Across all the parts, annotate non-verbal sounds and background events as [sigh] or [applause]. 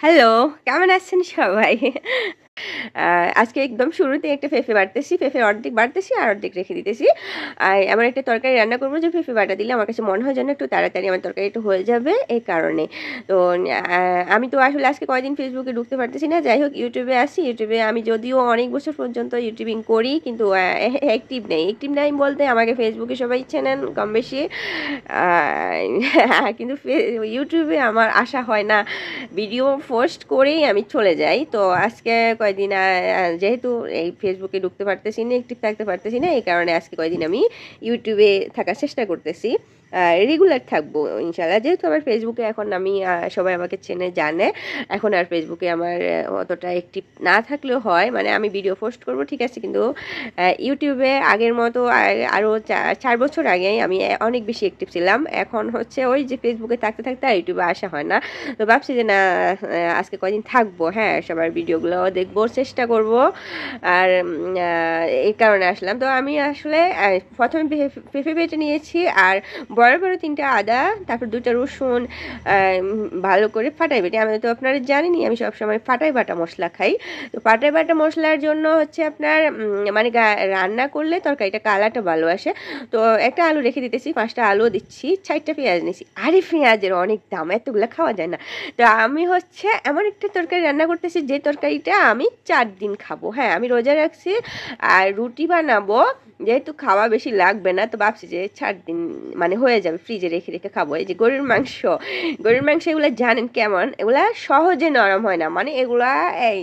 Hello কেমন আছেন সবাই? আজকে একদম শুরুতে একটা ফেফে বাড়তেছি ফেফে অর্ধেক বাড়তেছি আর অর্ধেক রেখে দিতেছি। আর এমন একটা তরকারি রান্না করব যে ফেফে বাটা দিলে আমার কাছে মনে হয় যেন একটু তাড়াতাড়ি আমার তরকারি একটু হয়ে যাবে এই কারণে। তো আমি তো আসলে আজকে কয়দিন ফেসবুকে ঢুকতে পারতেছি না। যাই হোক ইউটিউবে আসি ইউটিউবে আমি যদিও অনেক বছর পর্যন্ত ইউটিউবিং করি কিন্তু অ্যাক্টিভ নেই। অ্যাক্টিভ নাই বলতে আমাকে ফেসবুকে সবাই চেনেন কম বেশি। কিন্তু ইউটিউবে আমার আশা হয় না। ভিডিও পোস্ট করেই আমি চলে যাই। তো আজকে কয়দিন যেহেতু এই ফেসবুকে ঢুকতে পারতেছি না, একটু থাকতে পারতেছি না, এই কারণে আজকে কয়দিন আমি ইউটিউবে থাকার চেষ্টা করতেছি। রেগুলার থাকব ইনশাল্লাহ যেহেতু আমার ফেসবুকে এখন আমি সবাই আমাকে চেনে, জানে, এখন আর ফেসবুকে আমার অতটা অ্যাক্টিভ না থাকলেও হয়। মানে আমি ভিডিও পোস্ট করব, ঠিক আছে, কিন্তু ইউটিউবে আগের মতো আরও চার বছর আগেই আমি অনেক বেশি অ্যাক্টিভ ছিলাম। এখন হচ্ছে ওই যে ফেসবুকে থাকতে থাকতে আর ইউটিউবে আসা হয় না। তো ভাবছি যে, না আজকে কয়দিন থাকব? হ্যাঁ সবার ভিডিওগুলো দেখব, চেষ্টা করব। আর এই কারণে আসলাম। তো আমি আসলে প্রথমে পেঁপে বেটে নিয়েছি। আর বড় বড় তিনটা আদা, তারপর দুটো রসুন ভালো করে ফাটাই বেটে। আমি তো আপনারা জানেনই, আমি সবসময় ফাটাই বাটা মশলা খাই। তো ফাটাই বাটা মশলার জন্য হচ্ছে আপনার মানে রান্না করলে তরকারিটা কালারটা ভালো আসে। তো একটা আলু রেখে দিতেছি, পাঁচটা আলু দিচ্ছি, চারটা পেঁয়াজ নিচ্ছি আরে পেঁয়াজের অনেক দাম, এতগুলো খাওয়া যায় না। তো আমি হচ্ছে এমন একটা তরকারি রান্না করতেছি, যে তরকারিটা আমি চার দিন খাব। হ্যাঁ আমি রোজা রাখছি আর রুটি বানাবো, যেহেতু খাওয়া বেশি লাগবে না, তো ভাবছি যে চার দিন মানে হয়ে যাবে ফ্রিজে রেখে রেখে খাব। এই যে গরুর মাংস গরুর মাংস এগুলো জানেন কেমন? এগুলা সহজে নরম হয় না। মানে এগুলা, এই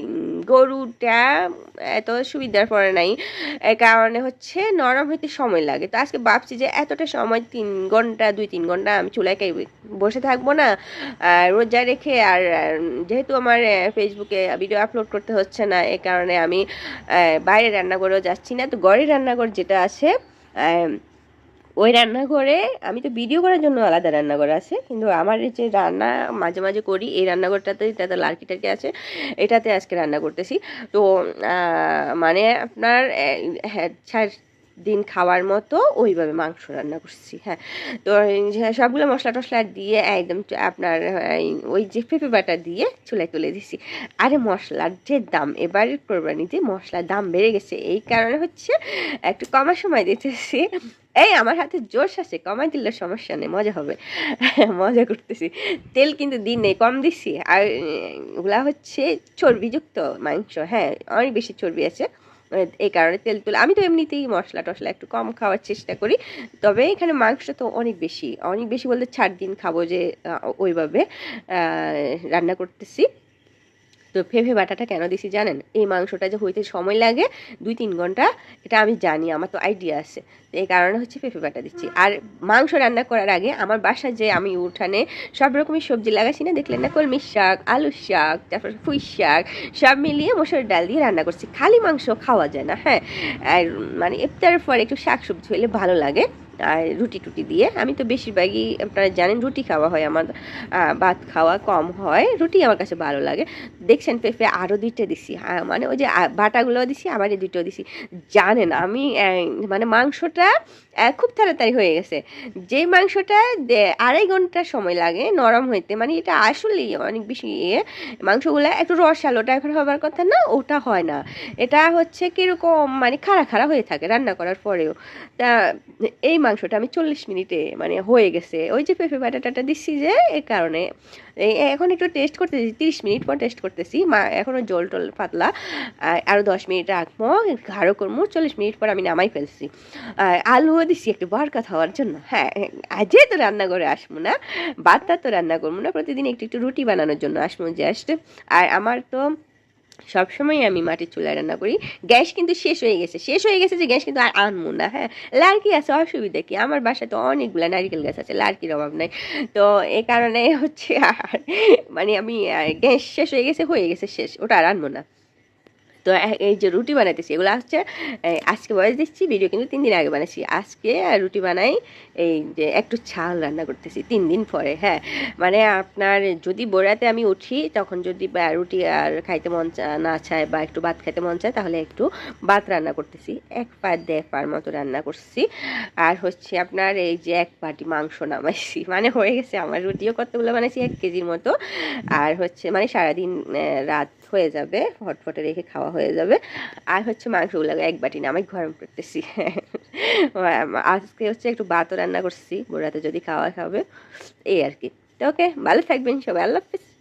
গরুটা এত সুবিধার পরে নাই। কারণে হচ্ছে নরম হইতে সময় লাগে। তো আজকে ভাবছি যে এতটা সময়, তিন ঘণ্টা, দুই তিন ঘণ্টা আমি চুলায় বসে থাকব না রোজা রেখে, আর যেহেতু আমার ফেসবুকে ভিডিও আপলোড করতে হচ্ছে না এই কারণে আমি বাইরে রান্নাঘরেও যাচ্ছি না। তো ঘরে রান্নাঘর যেটা আছে ওই রান্নাঘরে আমি তো ভিডিও করার জন্য আলাদা রান্নাঘর আছে, কিন্তু আমার যে রান্না মাঝে মাঝে করি, এই রান্নাঘরটাতে তাতে লার্কি টার্কি আছে, এটাতে আজকে রান্না করতেছি। তো মানে আপনার হ্যাঁ দিন খাওয়ার মতো ওইভাবে মাংস রান্না করছি হ্যাঁ। তো এই যে সবগুলো মশলা টশলা দিয়ে একদম আপনার ওই যে পেঁপে বাটা দিয়ে চুলায় তুলে দিছি। আরে মশলার যে দাম এবারের কোরবানিতে মশলার দাম বেড়ে গেছে। এই কারণে হচ্ছে একটু কমার সময় দিতেছি। এই আমার হাতে জোশ আছে, কমাই দিলে সমস্যা নেই, মজা হবে। মজা করতেছি। তেল কিন্তু দিন নেই, কম দিছি। আর ওগুলা হচ্ছে চর্বিযুক্ত মাংস হ্যাঁ অনেক বেশি চর্বি আছে। এই কারণে তেল তুলে, আমি তো এমনিতেই মশলা টশলা একটু কম খাওয়ার চেষ্টা করি, তবে এখানে মাংস তো অনেক বেশি অনেক বেশি বলতে চার দিন খাব যে ওইভাবে রান্না করতেছি। তো ফেফে বাটাটা কেন দিছি জানেন? এই মাংসটা যে হইতে সময় লাগে দুই তিন ঘণ্টা, এটা আমি জানি, আমার তো আইডিয়া আছে। তো এই কারণে হচ্ছে পেঁপে বাটা দিচ্ছি। আর মাংস রান্না করার আগে আমার বাসায় যে আমি উঠানে সব রকমের সবজি লাগাইছি না, দেখলেন না? কলমি শাক আলু শাক, তারপর পুঁই শাক, সব মিলিয়ে মসুর ডাল দিয়ে রান্না করছি। খালি মাংস খাওয়া যায় না হ্যাঁ? আর মানে ইফতারের পর একটু শাক সবজি হলে ভালো লাগে। আর রুটি টুটি দিয়ে। আমি তো বেশিরভাগই, আপনারা জানেন, রুটি খাওয়া হয় আমার ভাত খাওয়া কম হয়। রুটি আমার কাছে ভালো লাগে। দেখছেন পেঁপে আরও দুইটা দিছি। মানে ওই যে বাটাগুলো দিছি, আবার এই দুটো দিছি। জানেন আমি মানে মাংসটা খুব তাড়াতাড়ি হয়ে গেছে। যে মাংসটা আড়াই ঘণ্টা সময় লাগে নরম হইতে মানে এটা আসলেই অনেক বেশি ইয়ে মাংসগুলো একটু রসালো টাইপের হবার কথা না, ওটা হয় না। এটা হচ্ছে কীরকম মানে খাড়া খাড়া হয়ে থাকে রান্না করার পরেও। তা, এই মাংসটা আমি চল্লিশ মিনিটে মানে হয়ে গেছে। ওই যে পেঁপে বাটাটাটা দিচ্ছি যে এই কারণে এখন একটু টেস্ট করতেছি, তিরিশ মিনিট পর টেস্ট করতেছি। মা এখনও জল টল পাতলা আরও দশ মিনিট রাখব ঘাড়ো করব, চল্লিশ মিনিট পর আমি নামাই ফেলছি। আর দিছি একটু বরকাত হওয়ার জন্য। হ্যাঁ আজে তো রান্না করে আসব না ভাতটা তো রান্না করব না, প্রতিদিন একটু একটু রুটি বানানোর জন্য আসব জাস্ট আর আমার তো সবসময় আমি মাটির চুলায় রান্না করি। গ্যাস কিন্তু শেষ হয়ে গেছে, শেষ হয়ে গেছে যে গ্যাস কিন্তু আর আনব না হ্যাঁ। লাড়কি আছে, অসুবিধা কি? আমার বাসায় তো অনেকগুলো নারিকেল গাছ আছে লাড়কির অভাব নাই। তো এই কারণে হচ্ছে আর মানে আমি গ্যাস শেষ হয়ে গেছে হয়ে গেছে, শেষ, ওটা আর আনব না। তো এই যে রুটি বানাইতেছি, এগুলো হচ্ছে আজকে বয়স দিচ্ছি ভিডিও কিন্তু তিন দিন আগে বানাইছি। আজকে রুটি বানাই, এই যে একটু ছাল রান্না করতেছি, তিন দিন পরে হ্যাঁ। মানে আপনার যদি বোরাতে আমি উঠি, তখন যদি রুটি আর খাইতে মন না চায় বা একটু ভাত খাইতে মন চায়, তাহলে একটু ভাত রান্না করতেছি। এক পা দেড় পার মতো রান্না করছি। আর হচ্ছে আপনার এই যে এক পাটি মাংস নামাইছি [laughs] মানে হয়ে গেছে আমার রুটিও কতগুলো বানাইছি, এক কেজির মতো। আর হচ্ছে মানে সারাদিন রাত হয়ে যাবে হটফটে রেখে খাওয়া হয়ে যাবে। আর হচ্ছে মাংসগুলো এক বাটি না, আমি গরম করতেছি। আজকে হচ্ছে একটু ভাতও রান্না করছি বোরাতে যদি খাওয়া খাবে, এই আর কি। তো ওকে ভালো থাকবেন সবাই, আল্লাহ হাফিজ।